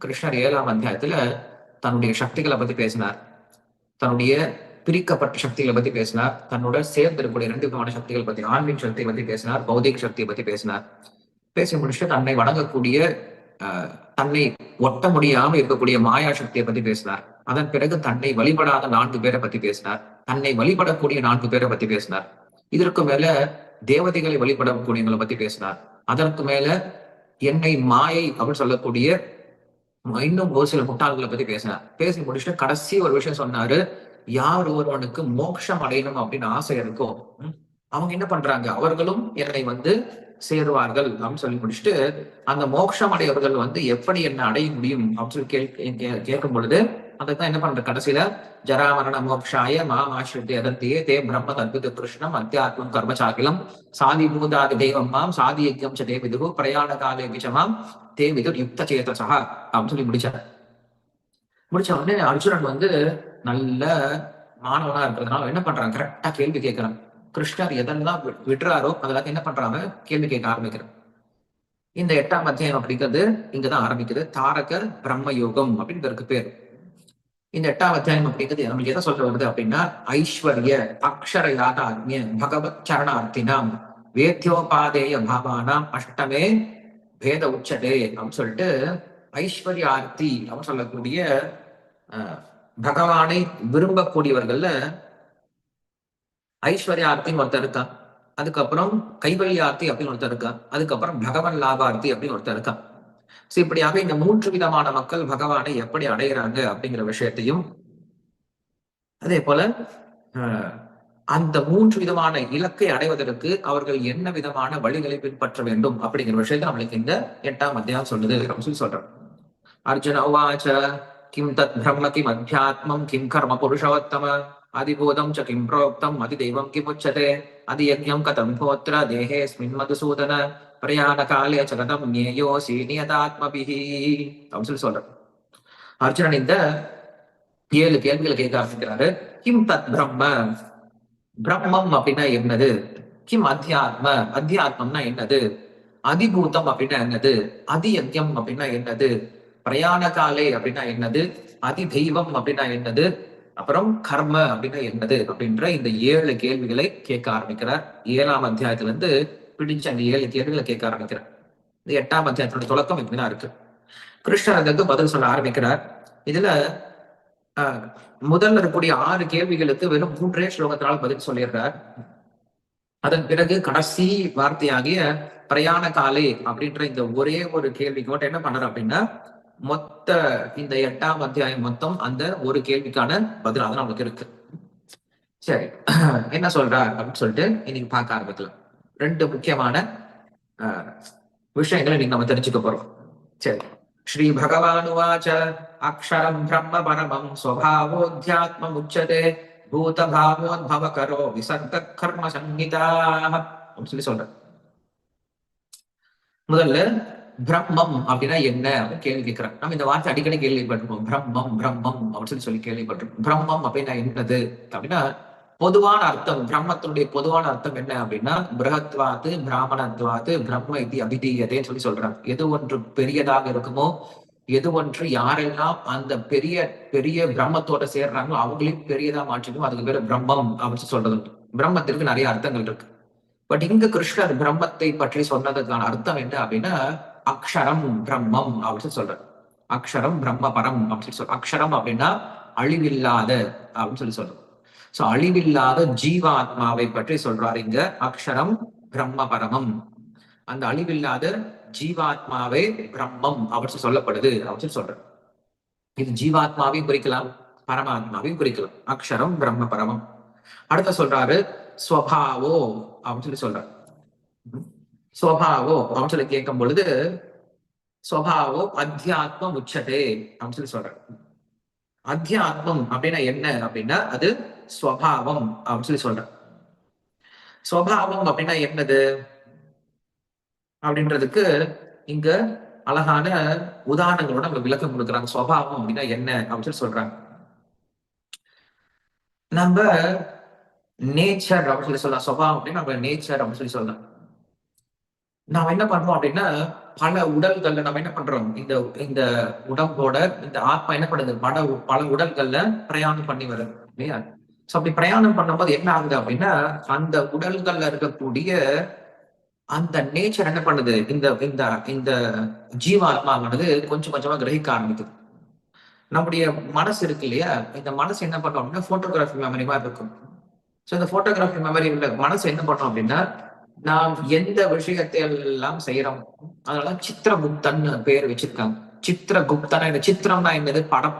கிருஷ்ணர் ஏழாம் அத்தியாயத்துல தன்னுடைய சக்திகளை பத்தி பேசினார். தன்னுடைய பிரிக்கப்பட்ட சக்திகளை பத்தி பேசினார். தன்னோட சேர்ந்து இருக்கக்கூடிய ரெண்டு விதமான சக்திகள் பத்தி ஆன்மீக சக்தியை பத்தி பேசினார் பௌதிக சக்தியை பத்தி பேசினார். பேசி முடிச்சுட்டு தன்னை வணங்கக்கூடிய ஆஹ், தன்னை ஒட்ட முடியாம இருக்கக்கூடிய மாயா சக்தியை பத்தி பேசினார். அதன் பிறகு தன்னை வழிபடாத நான்கு பேரை பத்தி பேசினார். தன்னை வழிபடக்கூடிய நான்கு பேரை பத்தி பேசினார். இதற்கு மேல தேவதைகளை வழிபடக்கூடியவங்களை பத்தி பேசினார். அதற்கு மேல என்னை மாயை அப்படின்னு சொல்லக்கூடிய இன்னும் ஒரு சில முட்டாள்களை பத்தி பேசினார் பேசி முடிச்சுட்டு கடைசி ஒரு விஷயம் சொன்னாரு யார் ஒருவனுக்கு மோட்சம் அடையணும் அப்படின்னு ஆசை இருக்கும் அவங்க என்ன பண்றாங்க? அவர்களும் என்னை வந்து சேருவார்கள். அப்படின்னு சொல்லி முடிச்சுட்டு அந்த மோட்சம் அடையவர்கள் வந்து எப்படி என்ன அடைய முடியும்? அப்படின்னு சொல்லி கே- கேட்கும் பொழுது அதுதான் என்ன பண்ற கடைசியில ஜராமரண மோக்ஷாய மாம் ஆசிரித்தே அதர்த்தியே தே பிரம்ம தத்வித கிருஷ்ணம் அத்தியாத்மம் கர்மசாகிலம் சாதி பூதாதி தெய்வம் மாம் சாதி யஜ்யம் ச தே விதுகு பிரயாண காலே விஜமாம் தே விதுர் யுக்த சேதசா அப்படின்னு சொல்லி முடிச்சார். முடிச்ச உடனே அர்ஜுனன் வந்து நல்ல மாணவனா இருக்கிறதுனால என்ன பண்றான்? கரெக்டா கேள்வி கேட்கிறான் கிருஷ்ணர் எதெல்லாம் வி- விடுறாரோ அதெல்லாம் என்ன பண்றாங்க கேள்வி கேட்க ஆரம்பிக்கிறான். இந்த எட்டாம் அத்தியாயம் அப்படிங்கிறது இங்கதான் ஆரம்பிக்குது. தாரகர் பிரம்ம யோகம் அப்படின்னு பேர். இந்த எட்டாம் அத்தியாயம் அப்படிங்கிறது நம்மளுக்கு எதை சொல்ல வருது அப்படின்னா ஐஸ்வர்ய அக்ஷர யாதாத்மிய பகவத் சரணார்த்தினாம் வேத்தியோபாதேய பாவானாம் அஷ்டமே பேத உச்சதே அப்படின்னு சொல்லிட்டு ஐஸ்வர்யார்த்தி அப்படின்னு சொல்லக்கூடிய அஹ், பகவானை விரும்பக்கூடியவர்கள்ல ஐஸ்வர்யார்த்தின்னு ஒருத்தர் இருக்கான். அதுக்கப்புறம் கைவல்யார்த்தி அப்படின்னு ஒருத்தர் இருக்கான். அதுக்கப்புறம் பகவன் லாபார்த்தி அப்படின்னு ஒருத்தர் இருக்கான். இப்படியாக இந்த மூன்று விதமான மக்கள் பகவானை எப்படி அடைகிறாங்க அப்படிங்கிற விஷயத்தையும் அதே போல அந்த மூன்று விதமான இலக்கை அடைவதற்கு அவர்கள் என்ன விதமான வழிகளை பின்பற்ற வேண்டும் அப்படிங்கிற விஷயத்தை நம்மளுக்கு இந்த எட்டாம் அத்தியாயம் சொல்லுது. அப்படின்னு சொல்லி சொல்றோம் அர்ஜுன உவாச்ச கிம் தத் பிரம்ம கிம் அத்தியாத்மம் கிம் கர்ம புருஷோத்தம அதிபூதம் ச கிம் புரோக்தம் அதிதெய்வம் கிம் உச்சதே அதியஜ்ஞம் கதம் போத்ர தேஹேஸ்மின் மதுசூதன பிரயாண காலே சகதம் ஞேயோசி நியதாத்மபிஹி அப்படின்னு சொல்லி சொல்றேன் அர்ஜுனன் இந்த ஏழு கேள்விகளை கேட்க ஆரம்பிக்கிறாரு கிம் தத் பிரம்ம பிரம்மம் அப்படின்னா என்னது கிம் அத்தியாத்ம அத்தியாத்மம்னா என்னது அதிபூதம் அப்படின்னா என்னது அதியத்தியம் அப்படின்னா என்னது பிரயாண காலே அப்படின்னா என்னது அதி தெய்வம் அப்படின்னா என்னது அப்புறம் கர்ம அப்படின்னா என்னது அப்படின்ற இந்த ஏழு கேள்விகளை கேட்க ஆரம்பிக்கிறார் ஏழாம் அத்தியாயத்திலிருந்து பிடிச்ச அந்த ஏழு தேர்வுகளை கேட்க ஆரம்பிக்கிறார். இந்த எட்டாம் அத்தியாயத்தோட தொடக்கம் இப்படிதான் இருக்கு. கிருஷ்ணர் அதற்கு பதில் சொல்ல ஆரம்பிக்கிறார். இதுல முதல்ல இருக்கக்கூடிய ஆறு கேள்விகளுக்கு வெறும் மூன்றே ஸ்லோகத்தினால் பதில் சொல்லிடுறார். அதன் பிறகு கடைசி வார்த்தையாகிய பிரயாண காலே அப்படின்ற இந்த ஒரே ஒரு கேள்விக்கு மட்டும் என்ன பண்றாரு அப்படின்னா மொத்த இந்த எட்டாம் அத்தியாயம் மொத்தம் அந்த ஒரு கேள்விக்கான பதில் அது நமக்கு இருக்கு. சரி என்ன சொல்றார் அப்படின்னு சொல்லிட்டு இன்னைக்கு பார்க்க ஆரம்பிக்கலாம். ரெண்டு முக்கியமான ஆஹ், விஷயங்களை நீங்க நம்ம தெரிஞ்சுக்க போறோம். சரி. ஸ்ரீ பகவானுவாச்ச அக்ஷரம் பிரம்ம பரமம் ஸ்வபாவோத்யாத்ம முச்சதே பூத பாவோத்பவ கரோ விசர்க கர்ம சங்கீதா அப்படின்னு சொல்லி சொல்ற முதல்ல பிரம்மம் அப்படின்னா என்ன அப்படின்னு கேள்வி கேட்கிறேன் நம்ம இந்த வார்த்தை அடிக்கடி கேள்விப்பட்டிருப்போம். பிரம்மம் பிரம்மம் அப்படின்னு சொல்லி சொல்லி கேள்விப்பட்டிருக்கோம் பிரம்மம் அப்படின்னா என்னது? அப்படின்னா பொதுவான அர்த்தம் பிரம்மத்தினுடைய பொதுவான அர்த்தம் என்ன அப்படின்னா பிரகத்வாத்து பிராமணத்வாத்து பிரம்ம இது அபிதீயதேன்னு சொல்லி சொல்றாங்க. எது ஒன்று பெரியதாக இருக்குமோ எது ஒன்று யாரெல்லாம் அந்த பெரிய பெரிய பிரம்மத்தோட சேர்றாங்களோ அவங்களையும் பெரியதா மாற்றிக்கும் அதுக்கு பேர் பிரம்மம் அப்படின்னு சொல்றது பிரம்மத்திற்கு நிறைய அர்த்தங்கள் இருக்கு. பட் இங்க கிருஷ்ணர் பிரம்மத்தை பற்றி சொன்னதுக்கான அர்த்தம் என்ன அப்படின்னா அக்ஷரம் பிரம்மம் அப்படின்னு சொல்லி சொல்றாரு. அக்ஷரம் பிரம்ம பரம் அப்படின்னு சொல்லி சொல்ற அக்ஷரம் அப்படின்னா அழிவில்லாத அப்படின்னு சொல்லி சொல்றோம் சோ அழிவில்லாத ஜீவாத்மாவை பற்றி சொல்றாரு இங்க. அக்ஷரம் பிரம்ம பரமம் அந்த அழிவில்லாத ஜீவாத்மாவே பிரம்மம் அப்படின்னு சொல்லப்படுது அப்படின்னு சொல்லி சொல்றேன் இது ஜீவாத்மாவையும் குறிக்கலாம் பரமாத்மாவையும் குறிக்கலாம். அக்ஷரம் பிரம்ம பரமம் அடுத்த சொல்றாரு ஸ்வபாவோ அப்படின்னு சொல்லி சொல்றாரு. ஸ்வபாவோ அப்படின்னு சொல்லி கேட்கும் பொழுது ஸ்வபாவோ அத்தியாத்மம் உச்சதே அப்படின்னு சொல்லி சொல்றாரு. அத்தியாத்மம் அப்படின்னா என்ன அப்படின்னா அது ஸ்வபாவம் அப்படின்னு சொல்லி சொல்றேன். ஸ்வபாவம் அப்படின்னா என்னது? அப்படின்றதுக்கு இங்க அழகான உதாரணங்களோட நம்ம விளக்கம் கொடுக்குறாங்க. ஸ்வபாவம் அப்படின்னா என்ன அப்படின்னு சொல்லி சொல்றாங்க. நம்ம நேச்சர் அப்படின்னு சொல்லி சொல்லலாம். சுபாவம் அப்படின்னா நம்ம நேச்சர் அப்படின்னு சொல்லி சொல்லலாம். நாம என்ன பண்றோம் அப்படின்னா பல உடல்கள்ல நம்ம என்ன பண்றோம்? இந்த இந்த உடம்போட இந்த ஆத்மா என்ன பண்ணுது? பல பல உடல்கள்ல பிரயாணம் பண்ணி வருது இல்லையா? ஸோ அப்படி பிரயாணம் பண்ணும்போது என்ன ஆகுது அப்படின்னா அந்த உடல்கள்ல இருக்கக்கூடிய அந்த நேச்சர் என்ன பண்ணுது? இந்த இந்த இந்த ஜீவாத்மாவானது கொஞ்சம் கொஞ்சமா கிரகிக்க ஆரம்பிக்குது. நம்முடைய மனசு இருக்கு இல்லையா? இந்த மனசு என்ன பண்ணோம் அப்படின்னா போட்டோகிராஃபி மெமரி மாதிரி இருக்கும். ஸோ இந்த போட்டோகிராஃபி மெமரி உள்ள மனசு என்ன பண்ணோம் அப்படின்னா நாம் எந்த விஷயத்தை எல்லாம் செய்யறோம் அதனால சித்திரகுப்தன் பேர் வச்சிருக்காங்க. சித்திரகுப்தன் இந்த சித்திரம்னா என்னது? படம்.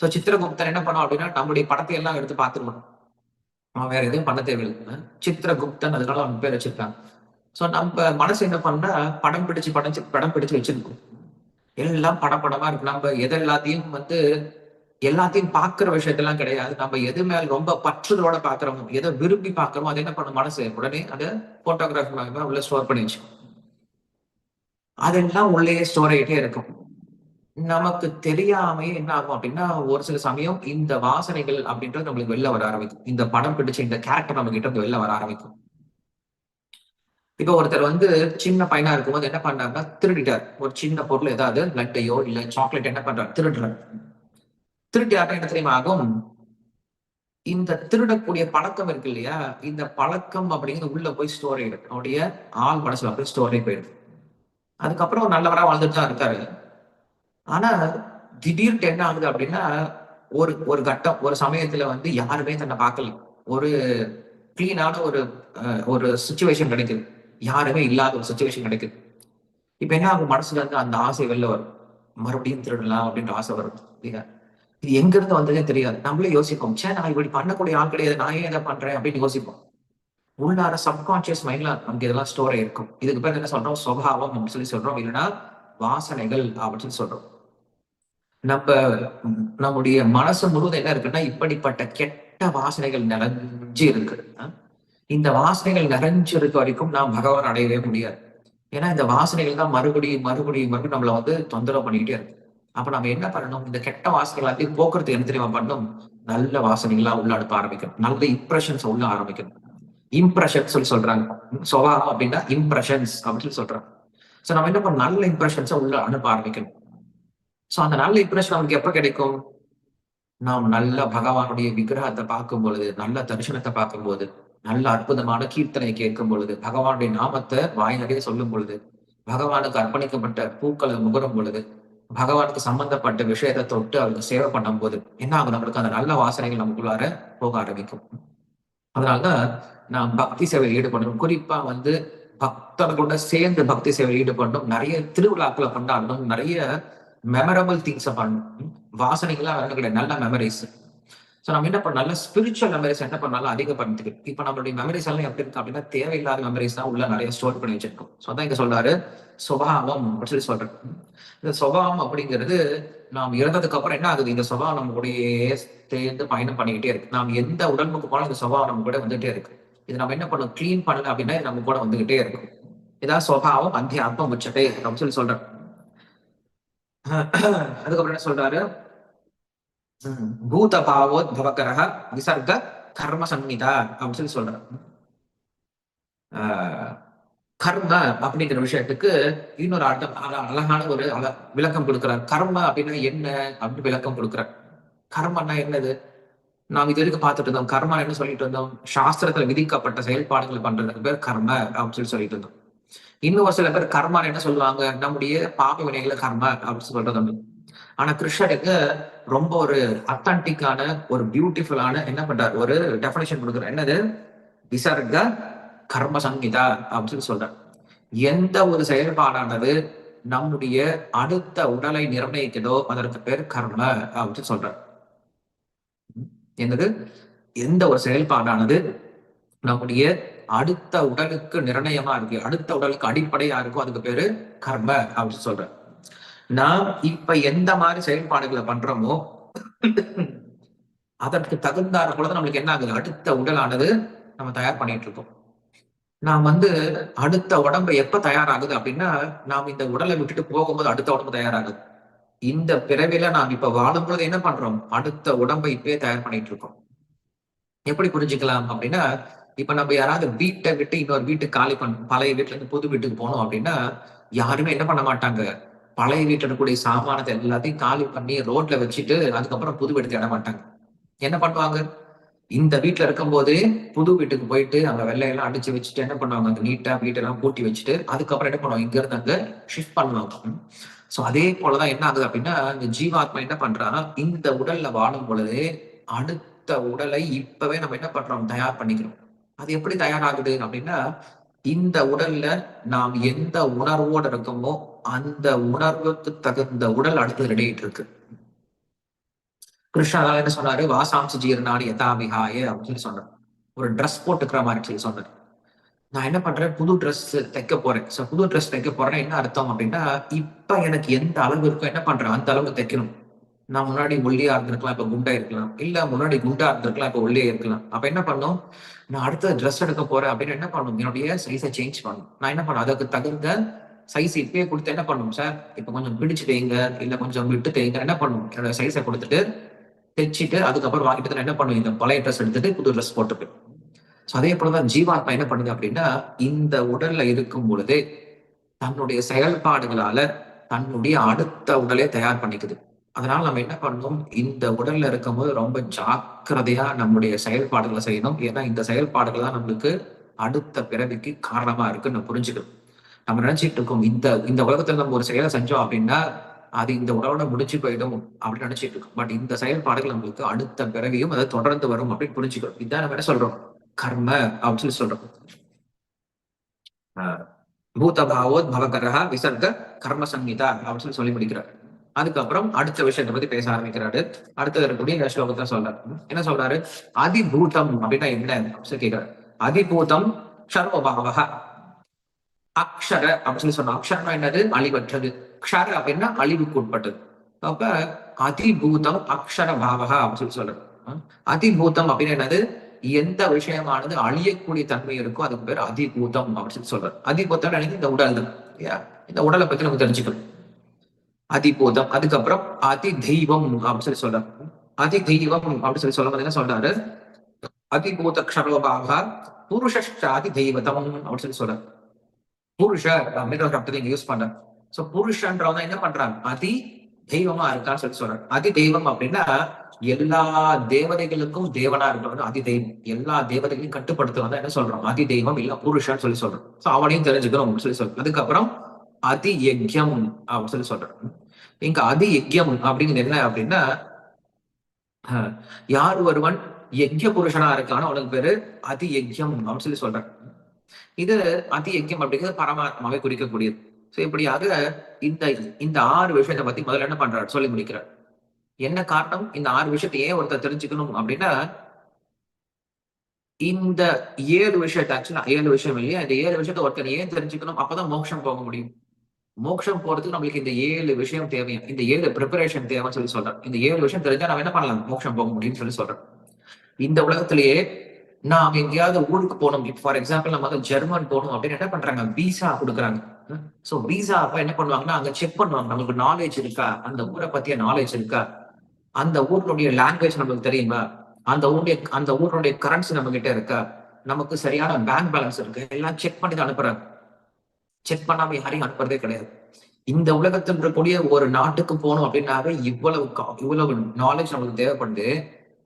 ஸோ சித்திரகுப்தன் என்ன பண்ணோம் அப்படின்னா நம்முடைய படத்தை எல்லாம் எடுத்து பார்த்துருக்கணும். அவன் வேற எதுவும் பண்ண தேவையில்லை. சித்திரகுப்தன் அதனால அவன் பேர் வச்சிருக்காங்க ஸோ நம்ம மனசு என்ன பண்ணா படம் பிடிச்சு படம் படம் பிடிச்சு வச்சிருக்கோம். எல்லாம் படம் படமா இருக்கு. நம்ம எது எல்லாத்தையும் வந்து எல்லாத்தையும் பாக்குற விஷயத்தெல்லாம் கிடையாது. நம்ம எது மேல ரொம்ப பற்றுதலோட பாக்குறோமோ எதை விரும்பி பாக்குறோமோ அது என்ன பண்ணும்? மனசு உடனே அதை போட்டோகிராஃபி உள்ள ஸ்டோர் பண்ணி வச்சு அதெல்லாம் உள்ளே ஸ்டோர் ஆகிட்டே இருக்கும். நமக்கு தெரியாமையே என்ன ஆகும் அப்படின்னா ஒரு சில சமயம் இந்த வாசனைகள் அப்படின்றது நம்மளுக்கு வெளில வர ஆரம்பிக்கும். இந்த படம் பிடிச்ச இந்த கேரக்டர் நம்ம கிட்ட வெளில வர ஆரம்பிக்கும். இப்ப ஒருத்தர் வந்து சின்ன பையனா இருக்கும்போது என்ன பண்றாருன்னா திருடிட்டார். ஒரு சின்ன பொருள் ஏதாவது லட்டையோ இல்ல சாக்லேட் என்ன பண்றாரு? திருடுறாரு. திருட்டியாட்டம் என்ன தெரியுமா ஆகும்? இந்த திருடக்கூடிய பழக்கம் இருக்கு இல்லையா? இந்த பழக்கம் அப்படிங்கிறது உள்ள போய் ஸ்டோர் ஆயிடுது அவருடைய ஆள் மனசுல போய் ஸ்டோர் ஆகி போயிடுது அதுக்கப்புறம் நல்லவரா வாழ்ந்துட்டு தான் இருக்காரு. ஆனா திடீர்னு என்ன ஆகுது அப்படின்னா ஒரு ஒரு கட்டம் ஒரு சமயத்துல வந்து யாருமே தன்னை பார்க்கல. ஒரு கிளீனான ஒரு ஒரு சுச்சுவேஷன் கிடைக்குது. யாருமே இல்லாத ஒரு சுச்சுவேஷன் கிடைக்குது. இப்ப என்ன ஆகும்? மனசுல இருந்து அந்த ஆசை வெளில வரும். மறுபடியும் திருடலாம் அப்படின்ற ஆசை வரும். இல்லையா? இது எங்க இருந்து வந்ததே தெரியாது. நம்மளே யோசிப்போம் சே நான் இப்படி பண்ணக்கூடிய ஆள் கிடையாது. நான் ஏன் இதை பண்றேன்? அப்படின்னு யோசிப்போம். உள்ளார சப்கான்சியஸ் மைண்ட்ல நமக்கு இதெல்லாம் ஸ்டோர் இருக்கும் இதுக்கு பேர் என்ன சொல்றோம்? சுபாவம் அப்படின்னு சொல்லி சொல்றோம். இல்லைன்னா வாசனைகள் அப்படின்னு சொல்றோம். நம்ம நம்முடைய மனசு முழுவதும் என்ன இருக்குன்னா இப்படிப்பட்ட கெட்ட வாசனைகள் நிறைஞ்சு இருக்கு இந்த வாசனைகள் நிறைஞ்சு இருக்க வரைக்கும் நாம் பகவான் அடையவே முடியாது. ஏன்னா இந்த வாசனைகள் தான் மறுபடியும் மறுபடியும் மறுபடியும் நம்மளை வந்து தொந்தரவு பண்ணிக்கிட்டே இருக்கு. அப்ப நம்ம என்ன பண்ணணும்? இந்த கெட்ட வாசனைகள் எல்லாத்தையும் போக்குறதுக்கு என்ன தெரியுமா பண்ணணும்? நல்ல வாசனைகளா உள்ள அனுப்ப ஆரம்பிக்கணும். நல்ல இம்ப்ரெஷன்ஸ் உள்ள ஆரம்பிக்கணும். இம்ப்ரெஷன் சொல்லி சொல்றாங்க. சுவாவம் அப்படின்னா இம்ப்ரெஷன்ஸ் அப்படின்னு சொல்றாங்க. சோ நம்ம என்ன பண்ண நல்ல இம்ப்ரெஷன்ஸை உள்ள அனுப்ப ஆரம்பிக்கணும். சோ அந்த நல்ல இம்ப்ரெஷன் நமக்கு எப்ப கிடைக்கும்? நாம் நல்ல பகவானுடைய விக்கிரகத்தை பார்க்கும் பொழுது நல்ல தரிசனத்தை பார்க்கும் போது நல்ல அற்புதமான கீர்த்தனை கேட்கும் பொழுது பகவானுடைய நாமத்தை வாய் நிறைய சொல்லும் பொழுது பகவானுக்கு அர்ப்பணிக்கப்பட்ட பூக்களை முகரும் பொழுது பகவானுக்கு சம்பந்தப்பட்ட விஷயத்தை தொட்டு அவருக்கு சேவை பண்ணும் போது என்ன ஆகும்? நம்மளுக்கு அந்த நல்ல வாசனைகள் நமக்குள்ளார போக ஆரம்பிக்கும். அதனாலதான் நாம் பக்தி சேவையில் ஈடுபடணும். குறிப்பா வந்து பக்தர்களோட சேர்ந்து பக்தி சேவையில் ஈடுபடணும். நிறைய திருவிழாக்களை கொண்டாடணும். நிறைய மெமரபிள் திங்ஸை பண்ணணும். வாசனைகள்லாம் வேணும் கிடையாது. நல்ல மெமரிஸ் ஸோ நம்ம என்ன பண்ண நல்ல ஸ்பிரிச்சுவல் மெமரிஸ் என்ன பண்ணாலும் அதிகப்படுத்திக்கணும். இப்போ நம்மளுடைய மெமரிஸ் எல்லாம் எப்படி இருக்கு அப்படின்னா தேவையில்லாத மெமரிஸ் தான் உள்ள நிறைய ஸ்டோர் பண்ணி வச்சிருக்கோம். ஸோ அதான் இங்க சொல்றாரு. சுபாவம் அப்படின்னு சொல்லி சொல்றேன் இந்த சுபாவம் அப்படிங்கிறது நாம் இறந்ததுக்கு அப்புறம் என்ன ஆகுது? இந்த சுபாவம் நம்ம கூடயே சேர்ந்து பயணம் பண்ணிக்கிட்டே இருக்கு. நாம் எந்த உடம்புக்கு போனாலும் இந்த சுபாவம் நம்ம கூட வந்துட்டே இருக்கு. இது நம்ம என்ன பண்ணணும்? கிளீன் பண்ணல அப்படின்னா நம்ம கூட வந்துகிட்டே இருக்கும். இதான் சுபாவம் அத்தியாத்மம் உச்சத்தை அப்படின்னு சொல்லி சொல்றேன் அதுக்கப்புறம் என்ன சொல்றாரு? பூத பாவோத் பவகரக விசர்க கர்ம சந்நிதா அப்படின்னு சொல்லி சொல்றாரு. கர்ம அப்படிங்கிற விஷயத்துக்கு இன்னொரு அர்த்தம் அழகான ஒரு விளக்கம் கொடுக்கிறார். கர்ம அப்படின்னா என்ன அப்படின்னு விளக்கம் கொடுக்கிறார். கர்மன்னா என்னது? நாம் இது வரைக்கும் பார்த்துட்டு இருந்தோம். கர்மா என்ன சொல்லிட்டு இருந்தோம்? சாஸ்திரத்துல விதிக்கப்பட்ட செயல்பாடுகள் பண்றதுக்கு பேர் கர்ம அப்படின்னு சொல்லி சொல்லிட்டு இருந்தோம். இன்னும் ஒரு சில பேர் கர்மா என்ன சொல்லுவாங்க? நம்முடைய பாப வினைகளை கர்ம அப்படின்னு சொல்றது ஆனா கிருஷ்ணனுக்கு ரொம்ப ஒரு அத்தன்டிக்கான ஒரு பியூட்டிஃபுல்லான என்ன பண்றாரு? ஒரு டெபினேஷன் கொடுக்குற என்னது? விசர்க கர்ம சங்கீதா அப்படின்னு சொல்றாரு. எந்த ஒரு செயல்பாடானது நம்முடைய அடுத்த உடலை நிர்ணயிக்கிறதோ அதற்கு பேர் கர்ம அப்படின்னு சொல்றாரு. என்னது? எந்த ஒரு செயல்பாடானது நம்முடைய அடுத்த உடலுக்கு நிர்ணயமா இருக்கு. அடுத்த உடலுக்கு அடிப்படையா இருக்கும் அதுக்கு பேரு கர்ம அப்படின்னு சொல்ற நாம் இப்ப எந்த மாதிரி செயல்பாடுகளை பண்றோமோ அதற்கு தகுந்தார கூட நம்மளுக்கு என்ன ஆகுது? அடுத்த உடலானது நம்ம தயார் பண்ணிட்டு இருக்கோம். நாம் வந்து அடுத்த உடம்பு எப்ப தயாராகுது அப்படின்னா நாம் இந்த உடலை விட்டுட்டு போகும்போது அடுத்த உடம்பு தயாராகுது. இந்த பிறவில நாம் இப்ப வாழும் பொழுது என்ன பண்றோம்? அடுத்த உடம்பை இப்பயே தயார் பண்ணிட்டு இருக்கோம் எப்படி புரிஞ்சுக்கலாம் அப்படின்னா இப்ப நம்ம யாராவது வீட்டை விட்டு இன்னொரு வீட்டுக்கு காலி பண்ண பழைய வீட்டுல இருந்து புது வீட்டுக்கு போனோம் அப்படின்னா யாருமே என்ன பண்ண மாட்டாங்க. பழைய வீட்டில் இருக்கக்கூடிய சாமானத்தை எல்லாத்தையும் காலி பண்ணி ரோட்ல வச்சுட்டு அதுக்கப்புறம் புது வீட்டுக்கு இட மாட்டாங்க. என்ன பண்ணுவாங்க? இந்த வீட்டுல இருக்கும்போதே புது வீட்டுக்கு போயிட்டு அங்க வெள்ளையெல்லாம் அடிச்சு வச்சுட்டு என்ன பண்ணுவாங்க? அந்த நீட்டா வீட்டெல்லாம் பூட்டி வச்சுட்டு அதுக்கப்புறம் என்ன பண்ணுவாங்க இங்க இருந்து அங்க ஷிஃப்ட் பண்ணுவாங்க ஸோ அதே போலதான் என்ன ஆகுது அப்படின்னா இந்த ஜீவாத்மா என்ன பண்றான் இந்த உடல்ல வாழும் பொழுது அடுத்த உடலை இப்பவே நம்ம என்ன பண்றோம்? தயார் பண்ணிக்கிறோம். அது எப்படி தயாராகுது அப்படின்னா இந்த உடல்ல நாம் எந்த உணர்வோடு இருக்கோமோ அந்த உணர்வுக்கு தகுந்த உடல் அடுத்து ரெடி இருக்கு. கிருஷ்ணா என்ன சொன்னாரு? வாசாம்ச ஜீர்ணாடி யதாபிகாய அப்படின்னு சொன்னார். ஒரு ட்ரெஸ் போட்டுக்கிற மாதிரி சொல்லி சொன்னார். நான் என்ன பண்றேன்? புது ட்ரெஸ் தைக்க போறேன். ஸோ புது ட்ரெஸ் தைக்க போறேன் என்ன அர்த்தம் அப்படின்னா இப்ப எனக்கு எந்த அளவு இருக்கோ என்ன பண்றேன்? அந்த அளவுக்கு தைக்கணும். நான் முன்னாடி ஒல்லியா இருந்திருக்கலாம் இப்ப குண்டா இருக்கலாம். இல்ல முன்னாடி குண்டா இருந்திருக்கலாம் இப்ப ஒல்லியா இருக்கலாம். அப்ப என்ன பண்ணும் நான் அடுத்த ட்ரெஸ் எடுக்க போறேன் அப்படின்னு என்ன பண்ணும் என்னுடைய சைஸை சேஞ்ச் பண்ணும் நான் என்ன பண்ணும் அதுக்கு தகுந்த சைஸ் இப்பயே கொடுத்து என்ன பண்ணும் சார் இப்ப கொஞ்சம் பிடிச்சு தேங்க இல்ல கொஞ்சம் விட்டு தேங்க என்ன பண்ணும் என்னோட சைஸை கொடுத்துட்டு தைச்சிட்டு அதுக்கப்புறம் வாங்கிட்டு என்ன பண்ணும் இந்த பழைய ட்ரெஸ் எடுத்துட்டு புது ட்ரெஸ் போட்டுப்பேன். ஸோ அதே போலதான் ஜீவாத்மா என்ன பண்ணுது அப்படின்னா இந்த உடல்ல இருக்கும் பொழுது தன்னுடைய செயல்பாடுகளால தன்னுடைய அடுத்த உடலை தயார் பண்ணிக்குது. அதனால நம்ம என்ன பண்ணணும்? இந்த உடல்ல இருக்கும்போது ரொம்ப ஜாக்கிரதையா நம்முடைய செயல்பாடுகளை செய்யணும். ஏன்னா இந்த செயல்பாடுகள் தான் நம்மளுக்கு அடுத்த பிறவிக்கு காரணமா இருக்குன்னு நம்ம புரிஞ்சுக்கணும். நம்ம நினைச்சிட்டு இருக்கோம் இந்த இந்த உலகத்துல நம்ம ஒரு செயலை செஞ்சோம் அப்படின்னா அது இந்த உடலோட முடிச்சு போயிடும் அப்படின்னு நினைச்சிட்டு இருக்கோம். பட் இந்த செயல்பாடுகள் நம்மளுக்கு அடுத்த பிறவியும் அதை தொடர்ந்து வரும் அப்படின்னு புரிஞ்சுக்கணும். இதான் நம்ம என்ன சொல்றோம்? கர்ம அப்படின்னு சொல்லி சொல்றோம் பூதபாவோத் பவகரஹா விசர்க கர்ம சங்கீதா அப்படின்னு சொல்லி சொல்லி முடிக்கிறார். அதுக்கப்புறம் அடுத்த விஷயத்தை பத்தி பேச ஆரம்பிக்கிறாரு. அடுத்தது இருக்கக்கூடிய ஸ்லோகத்தை சொல்றாரு. என்ன சொல்றாரு? அதிபூதம் அப்படின்னா என்ன கேட்கிறாரு அதிபூதம் சர்வபாவக அக்ஷர அப்படின்னு சொல்லி சொன்னா அக்ஷரம் என்னது? அழிவற்றது. க்ஷர அப்படின்னா அழிவுக்கு உட்பட்டது. அப்ப அதிபூதம் அக்ஷர பாவகா அப்படின்னு சொல்லி சொல்றது அதிபூதம் அப்படின்னு என்னது? எந்த விஷயமானது அழியக்கூடிய தன்மை இருக்கோ அதுக்கு பேர் அதிபூதம் அப்படின்னு சொல்லி அதிபூத்தம் எனக்கு இந்த உடல் தான். இந்த உடலை பத்தி நம்ம தெரிஞ்சுக்கணும். அதிபூதம் அதுக்கப்புறம் அதி தெய்வம் அப்படின்னு சொல்லி சொல்றாரு. அதி தெய்வம் அப்படின்னு சொல்லி சொல்லும் என்ன சொல்றாரு? அதிபூத க்ஷரோபாக புருஷாதி தெய்வதம் அப்படின்னு சொல்லி சொல்றாரு. புருஷ அப்படின்ற ஒரு சப்தத்தை யூஸ் பண்றாங்க. சோ புருஷன்றவங்க என்ன பண்றாங்க? அதி தெய்வமா இருக்கான்னு சொல்லி சொல்றாரு அதி தெய்வம் அப்படின்னா எல்லா தேவதைகளுக்கும் தேவனா இருக்கிறவங்க அதி தெய்வம் எல்லா தேவதைகளையும் கட்டுப்படுத்துவதா என்ன சொல்றோம்? அதி தெய்வம் இல்ல புருஷன் சொல்லி சொல்றோம். சோ அவனையும் தெரிஞ்சுக்கணும் அப்படின்னு சொல்லி சொல்றோம். அதுக்கப்புறம் அதி யஜ்யம் அப்படின்னு சொல்லி சொல்றோம். இங்க அதி யஜ்யம் அப்படிங்கிறது என்ன அப்படின்னா யார் ஒருவன் யஜ்ய புருஷனா இருக்கான்னு அவனுக்கு பேரு அதி யஜ்யம் அப்படின்னு சொல்லி சொல்றேன் இது அதி யஜ்யம் அப்படிங்கிறது பரமாத்மாவை குறிக்கக்கூடியது. சோ இப்படியாக இந்த இந்த ஆறு விஷயத்தை பத்தி முதல்ல என்ன பண்றாரு? சொல்லி முடிக்கிறார். என்ன காரணம்? இந்த ஆறு விஷயத்தை ஏன் ஒருத்தர் தெரிஞ்சுக்கணும் அப்படின்னா இந்த ஏழு விஷயத்தை ஆக்சுவலா ஏழு விஷயம் இல்லையா? இந்த ஏழு விஷயத்தை ஒருத்தர் ஏன் தெரிஞ்சுக்கணும்? அப்பதான் மோட்சம் போக முடியும். மோட்சம் போறதுக்கு நம்மளுக்கு இந்த ஏழு விஷயம் தேவையா? இந்த ஏழு ப்ரிப்பரேஷன் தேவைன்னு சொல்லி சொல்றேன் இந்த ஏழு விஷயம் தெரிஞ்சா நம்ம என்ன பண்ணலாம்? மோட்சம் போக முடியும்னு சொல்லி சொல்றேன் இந்த உலகத்திலேயே நாம் எங்கேயாவது ஊருக்கு போகணும். ஃபார் எக்ஸாம்பிள் நம்ம வந்து ஜெர்மன் போகணும் அப்படின்னு என்ன பண்றாங்க? விசா கொடுக்குறாங்க. ஸோ விசா அப்ப என்ன பண்ணுவாங்கன்னா அங்க செக் பண்ணுவாங்க. நமக்கு நாலேஜ் இருக்கா? அந்த ஊரை பத்திய நாலேஜ் இருக்கா? அந்த ஊருடைய லாங்குவேஜ் நமக்கு தெரியுமா? அந்த ஊருடைய அந்த ஊருடைய கரன்சி நம்ம கிட்ட இருக்கா? நமக்கு சரியான பேங்க் பேலன்ஸ் இருக்கு. எல்லாம் செக் பண்ணி தான் அனுப்புறாங்க. செக் பண்ணாம யாரையும் அனுப்புறதே கிடையாது. இந்த உலகத்தில் இருக்கக்கூடிய ஒரு நாட்டுக்கு போகணும் அப்படின்னாவே இவ்வளவு இவ்வளவு நாலேஜ் நமக்கு தேவைப்படுது.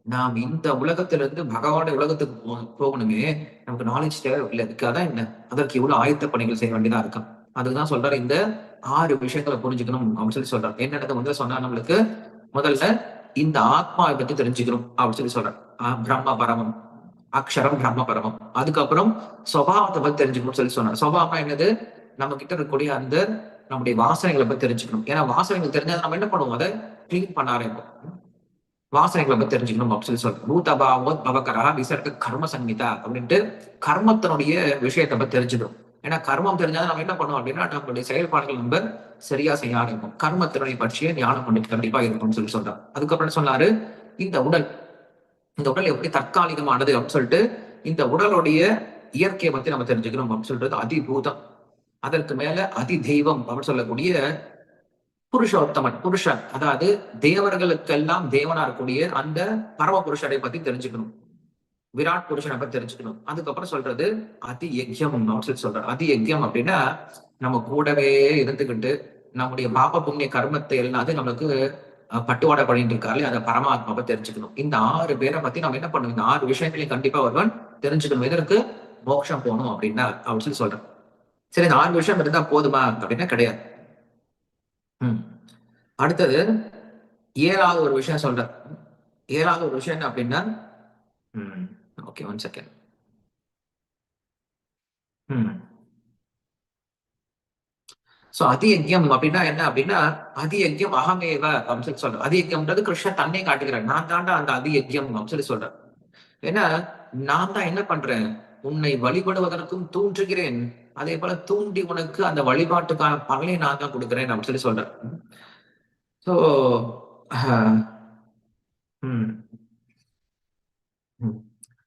நாம் இந்த உலகத்திலிருந்து பகவான உலகத்துக்கு போகணுமே. நமக்கு நாலேஜ் தேவை இல்லை அதுக்காக என்ன? அதற்கு இவ்வளவு ஆயத்த பணிகள் செய்ய வேண்டியதா இருக்கும். அதுக்குதான் சொல்றாரு இந்த ஆறு விஷயங்களை புரிஞ்சுக்கணும் அப்படின்னு சொல்லி சொல்றாரு. என்னென்னது வந்து சொன்னா நம்மளுக்கு? முதல்ல இந்த ஆத்மாவை பத்தி தெரிஞ்சுக்கணும் அப்படின்னு சொல்லி சொல்றாரு. பிரம்ம பரமம். அக்ஷரம் பிரம்ம பரமம். அதுக்கப்புறம் சுவாவத்தை பத்தி தெரிஞ்சுக்கணும்னு சொல்லி சொன்னார். சுவாவம் என்னது? நம்ம கிட்ட இருக்கக்கூடிய அந்த நம்முடைய வாசனைகளை பத்தி தெரிஞ்சுக்கணும். ஏன்னா வாசனைகள் தெரிஞ்சா நம்ம என்ன பண்ணுவோம்? அதை கிளீன் பண்ண ஆரம்பிப்போம். வாசனைகளை பத்தி தெரிஞ்சுக்கணும் அப்படின்னு சொல்லி சொல்றோம் பவகரா விசர்க்க கர்ம சங்கீதா அப்படின்ட்டு கர்மத்தினுடைய விஷயத்தை பத்தி தெரிஞ்சுக்கணும். ஏன்னா கர்மம் தெரிஞ்சாலும் நம்ம என்ன பண்ணுவோம் அப்படின்னா நம்மளுடைய செயல்பாடுகள் நம்ம சரியா செய்ய ஆரம்பிக்கும் கர்மத்தினுடைய பற்றிய ஞானம் பண்ணிட்டு கண்டிப்பா இருக்கும்னு சொல்லி சொல்றாரு அதுக்கப்புறம் சொன்னாரு? இந்த உடல். இந்த உடல் எப்படி தற்காலிகமானது அப்படின்னு சொல்லிட்டு இந்த உடலுடைய இயற்கையை பத்தி நம்ம தெரிஞ்சுக்கணும் அப்படின்னு சொல்றது அதிபூதம். அதற்கு மேல அதி தெய்வம் அப்படின்னு சொல்லக்கூடிய புருஷோத்தமன் புருஷன். அதாவது தேவர்களுக்கெல்லாம் தேவனா இருக்கக்கூடிய அந்த பரம புருஷரை பத்தி தெரிஞ்சுக்கணும். விராட் புருஷனை பத்தி தெரிஞ்சுக்கணும். அதுக்கப்புறம் சொல்றது அதி யஜ்யம் அப்படின்னு சொல்லி சொல்றாரு. அதி யஜ்யம் அப்படின்னா நம்ம கூடவே இருந்துகிட்டு நம்முடைய பாப புண்ணிய கர்மத்தை எல்லாம் நமக்கு பட்டுவாடை பண்ணிட்டு இருக்காரு. அந்த பரமாத்மாவை தெரிஞ்சுக்கணும். இந்த ஆறு பேரை பத்தி நம்ம என்ன பண்ணணும்? இந்த ஆறு விஷயங்களையும் கண்டிப்பா ஒருவன் தெரிஞ்சுக்கணும். எதற்கு? மோட்சம் போகணும் அப்படின்னா அப்படின்னு சொல்லி சொல்றேன் சரி இந்த ஆறு விஷயம் இருந்தா போதுமா? அப்படின்னா கிடையாது. அடுத்தது ஏழாவது ஒரு விஷயம் சொல்றேன். ஏழாவது ஒரு விஷயம் என்ன அப்படின்னா ஓகே ஒன் செகண்ட் சோ அதியஜ்யம் அப்படின்னா என்ன அப்படின்னா அதியஜ்யம் அகமேவ அப்படின்னு சொல்லி சொல்றேன். அதியஜ்யம்ன்றது கிருஷ்ணன் தன்னை காட்டுகிறேன் நான் தாண்டா அந்த அதியஜ்யம் அப்படின்னு சொல்லி சொல்றேன். ஏன்னா நான் தான் என்ன பண்றேன்? உன்னை வழிபடுவதற்கும் தூண்டுகிறேன் அதே போல தூண்டி உனக்கு அந்த வழிபாட்டுக்கான பலனை நான் தான் கொடுக்குறேன் அப்படின்னு சொல்லி சொல்றேன் சோ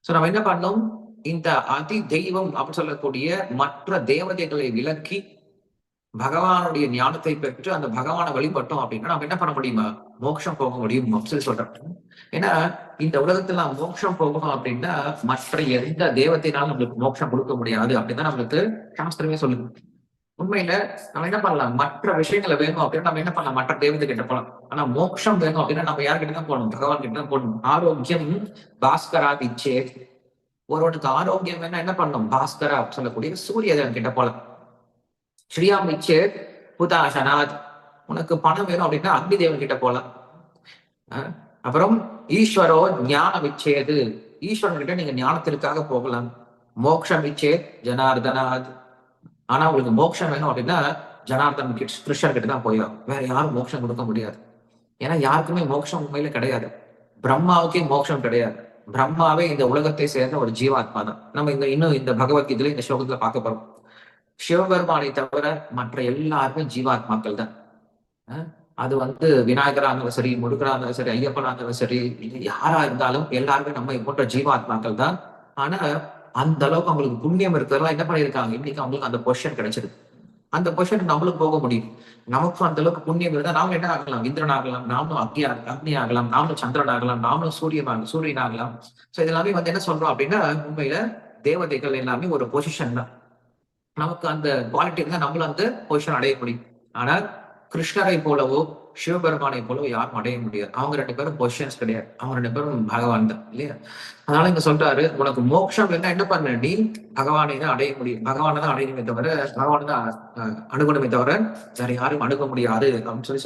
சோ நம்ம என்ன பண்ணோம்? இந்த அதி தெய்வம் அப்படின்னு சொல்லக்கூடிய மற்ற தேவதைகளை விலக்கி பகவானுடைய ஞானத்தை பெற்று அந்த பகவானை வழிபட்டோம் அப்படின்னா நம்ம என்ன பண்ண முடியுமா? மோட்சம் போக முடியும் அப்படின்னு சொல்றோம் ஏன்னா இந்த உலகத்துல நாம் மோட்சம் போகணும் அப்படின்னா மற்ற எந்த தேவத்தினாலும் நம்மளுக்கு மோட்சம் கொடுக்க முடியாது அப்படின்னு நம்மளுக்கு சாஸ்திரமே சொல்லுது. உண்மையில நம்ம என்ன பண்ணலாம்? மற்ற விஷயங்களை வேணும் அப்படின்னா நம்ம என்ன பண்ணலாம்? மற்ற தேவதை கிட்ட போகலாம். ஆனா மோட்சம் வேணும் அப்படின்னா நம்ம யார்கிட்ட தான் போகணும்? பகவான் கிட்ட தான் போகணும். ஆரோக்கியம் பாஸ்கரா இச்சே ஒருவனுக்கு ஆரோக்கியம் வேணா என்ன பண்ணணும்? பாஸ்கரா சொல்லக்கூடிய சூரியதன் கிட்ட போலாம் ஸ்ரீயாம் இச்சே புதாசனாத் உனக்கு பணம் வேணும் அப்படின்னா அக்னி தேவன் கிட்ட போலாம். அப்புறம் ஈஸ்வரோ ஞானம் இச்சேது ஈஸ்வரன் கிட்ட நீங்க ஞானத்திற்காக போகலாம். மோக்ஷம் இச்சே ஜனார்தனாத். ஆனா உங்களுக்கு மோட்சம் வேணும் அப்படின்னா ஜனார்தன் கிருஷ்ணன் கிட்ட தான் போயிடும் வேற யாரும் மோட்சம் கொடுக்க முடியாது. ஏன்னா யாருக்குமே மோட்சம் உண்மையில கிடையாது. பிரம்மாவுக்கே மோட்சம் கிடையாது. பிரம்மாவே இந்த உலகத்தை சேர்ந்த ஒரு ஜீவாத்மா தான். நம்ம இந்த இன்னும் இந்த பகவத்கீதையில இந்த ஸ்லோகத்துல பார்க்க போறோம். சிவபெருமானை தவிர மற்ற எல்லாருமே ஜீவாத்மாக்கள் தான் அது வந்து விநாயகரா இருந்தாலும் சரி முருகரா இருந்தாலும் சரி ஐயப்பனா இருந்தாலும் சரி யாரா இருந்தாலும் எல்லாருமே நம்ம போன்ற ஜீவாத்மாக்கள் தான் ஆனா அந்த அளவுக்கு அவங்களுக்கு புண்ணியம் இருக்கிறதெல்லாம் என்ன பண்ணியிருக்காங்க? இன்னைக்கு அவங்களுக்கு அந்த பொஷன் கிடைச்சிருக்கு அந்த பொஷன் நம்மளுக்கு போக முடியும் நமக்கும் அந்த அளவுக்கு புண்ணியம் இருந்தா நாம என்ன ஆகலாம்? இந்திரன் ஆகலாம் நாமளும் அக்னி அக்னி ஆகலாம் நாமளும் சந்திரன் ஆகலாம் நாமளும் சூரியன் சூரியன் ஆகலாம். சோ இதெல்லாமே வந்து என்ன சொல்றோம் அப்படின்னா உண்மையில தேவதைகள் எல்லாமே ஒரு பொசிஷன் தான். நமக்கு அந்த குவாலிட்டி இருந்தா நம்மளும் அந்த பொசிஷன் அடைய முடியும். ஆனால் கிருஷ்ணரை போலவோ சிவபெருமானை போலவோ யாரும் அடைய முடியாது. அவங்க ரெண்டு பேரும் பொசிஷன்ஸ் கிடையாது. அவங்க ரெண்டு பேரும் பகவான் தான் இல்லையா? அதனால இங்க சொல்றாரு உனக்கு மோட்சம் என்ன என்ன பண்ண? நீ பகவானை தான் அடைய முடியும் பகவானை தான் அடையணுமே தவிர பகவானை தான் அணுகணுமே தவிர வேற யாரும் அணுக முடியாது அப்படின்னு சொல்லி சொல்ற